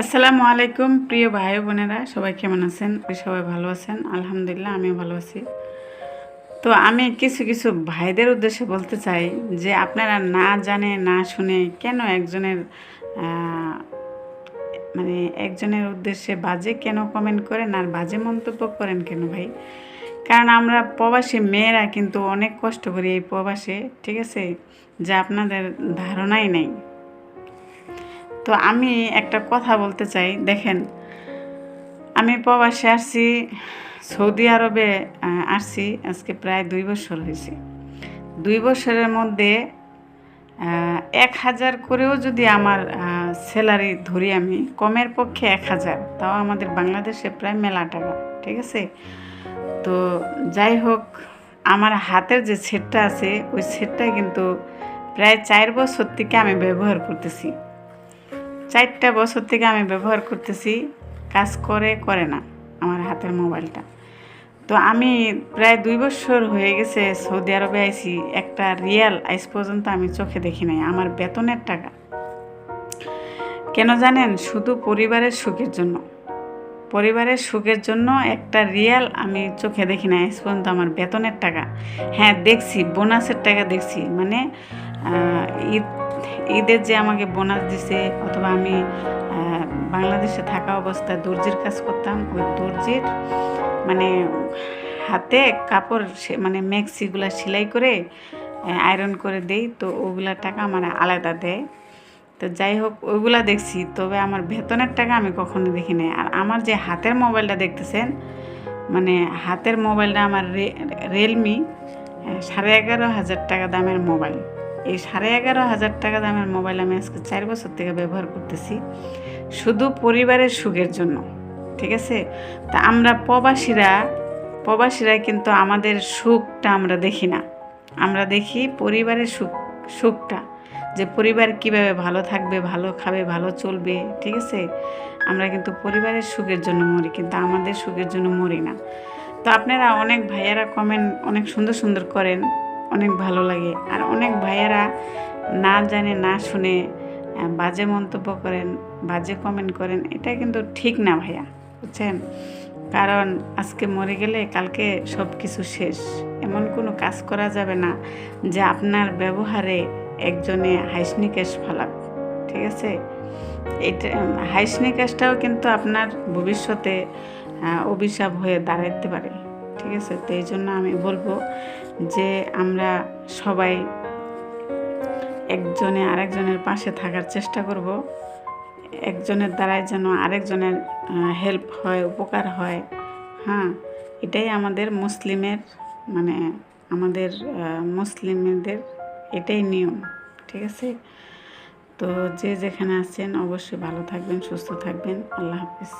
আসসালামু আলাইকুম, প্রিয় ভাই বোনেরা। সবাই কেমন আছেন? সবাই ভালো আছেন। আলহামদুলিল্লাহ, আমিও ভালো আছি। তো আমি কিছু কিছু ভাইদের উদ্দেশ্যে বলতে চাই যে আপনারা না জানে, না শুনে কেন একজনের মানে একজনের উদ্দেশ্যে বাজে কেন কমেন্ট করেন আর বাজে মন্তব্য করেন কেন ভাই? কারণ আমরা প্রবাসী মেয়েরা কিন্তু অনেক কষ্ট করি এই প্রবাসে, ঠিক আছে? যা আপনাদের ধারণাই নেই। তো আমি একটা কথা বলতে চাই, দেখেন, আমি প্রবাসে আসছি, সৌদি আরবে আসছি, আজকে প্রায় দুই বছর হয়েছে। দুই বছরের মধ্যে এক হাজার করেও যদি আমার স্যালারি ধরি আমি, কমের পক্ষে এক হাজার, তাও আমাদের বাংলাদেশে প্রায় মেলা টাকা, ঠিক আছে? তো যাই হোক, আমার হাতের যে সেটটা আছে, ওই সেটটা কিন্তু প্রায় চার বছর থেকে আমি ব্যবহার করতেছি। চারটা বছর থেকে আমি ব্যবহার করতেছি, কাজ করে করে না আমার হাতের মোবাইলটা। তো আমি প্রায় দুই বছর হয়ে গেছে সৌদি আরবে আইছি, একটা রিয়াল আইস পর্যন্ত আমি চোখে দেখি নাই, আমার বেতনের টাকা। কেন জানেন? শুধু পরিবারের সুখের জন্য। পরিবারের সুখের জন্য একটা রিয়াল আমি চোখে দেখি না আজ পর্যন্ত আমার বেতনের টাকা। হ্যাঁ দেখছি, বোনাসের টাকা দেখছি মানে ঈদ ঈদের যে আমাকে বোনাস দিছে, অথবা আমি বাংলাদেশে থাকা অবস্থায় দর্জির কাজ করতাম, ওই দর্জির মানে হাতে কাপড় মানে মেক্সিগুলা সেলাই করে আয়রন করে দেই, তো ওগুলা টাকা আমার আলাদা দেয়। তো যাই হোক, ওইগুলা দেখছি, তবে আমার বেতনের টাকা আমি কখনো দেখি নাই। আর আমার যে হাতের মোবাইলটা দেখতেছেন মানে হাতের মোবাইলটা আমার রিয়েলমি সাড়ে এগারো হাজার টাকা দামের মোবাইল। এই সাড়ে এগারো হাজার টাকা দামের মোবাইল আমি আজকে চার বছর থেকে ব্যবহার করতেছি, শুধু পরিবারের সুখের জন্য, ঠিক আছে? তা আমরা প্রবাসীরা প্রবাসীরা কিন্তু আমাদের সুখটা আমরা দেখি না। আমরা দেখি পরিবারের সুখ, সুখটা, যে পরিবার কীভাবে ভালো থাকবে, ভালো খাবে, ভালো চলবে, ঠিক আছে? আমরা কিন্তু পরিবারের সুখের জন্য মরি, কিন্তু আমাদের সুখের জন্য মরি না। তো আপনারা অনেক ভাইয়ারা কমেন্ট অনেক সুন্দর সুন্দর করেন। অনেক ভালো লাগে। আর অনেক ভাইয়ারা না জানে, না শুনে বাজে মন্তব্য করেন, বাজে কমেন্ট করেন, এটা কিন্তু ঠিক না ভাইয়া, বুঝছেন? কারণ আজকে মরে গেলে কালকে সব কিছু শেষ। এমন কোনো কাজ করা যাবে না যে আপনার ব্যবহারে একজনে হাইসনিকেশ ফালাক, ঠিক আছে? এটা হাইসনিকেশটাও কিন্তু আপনার ভবিষ্যতে অভিশাপ হয়ে দাঁড়াইতে পারে, ঠিক আছে? তো এই জন্য আমি বলব যে আমরা সবাই একজনে আরেকজনের পাশে থাকার চেষ্টা করব। একজনের দ্বারাই যেন আরেকজনের হেল্প হয়, উপকার হয়। হ্যাঁ এটাই আমাদের মুসলিমের মানে আমাদের মুসলিমদের এটাই নিয়ম, ঠিক আছে? তো যে যেখানে আছেন অবশ্যই ভালো থাকবেন, সুস্থ থাকবেন। আল্লাহ হাফিজ।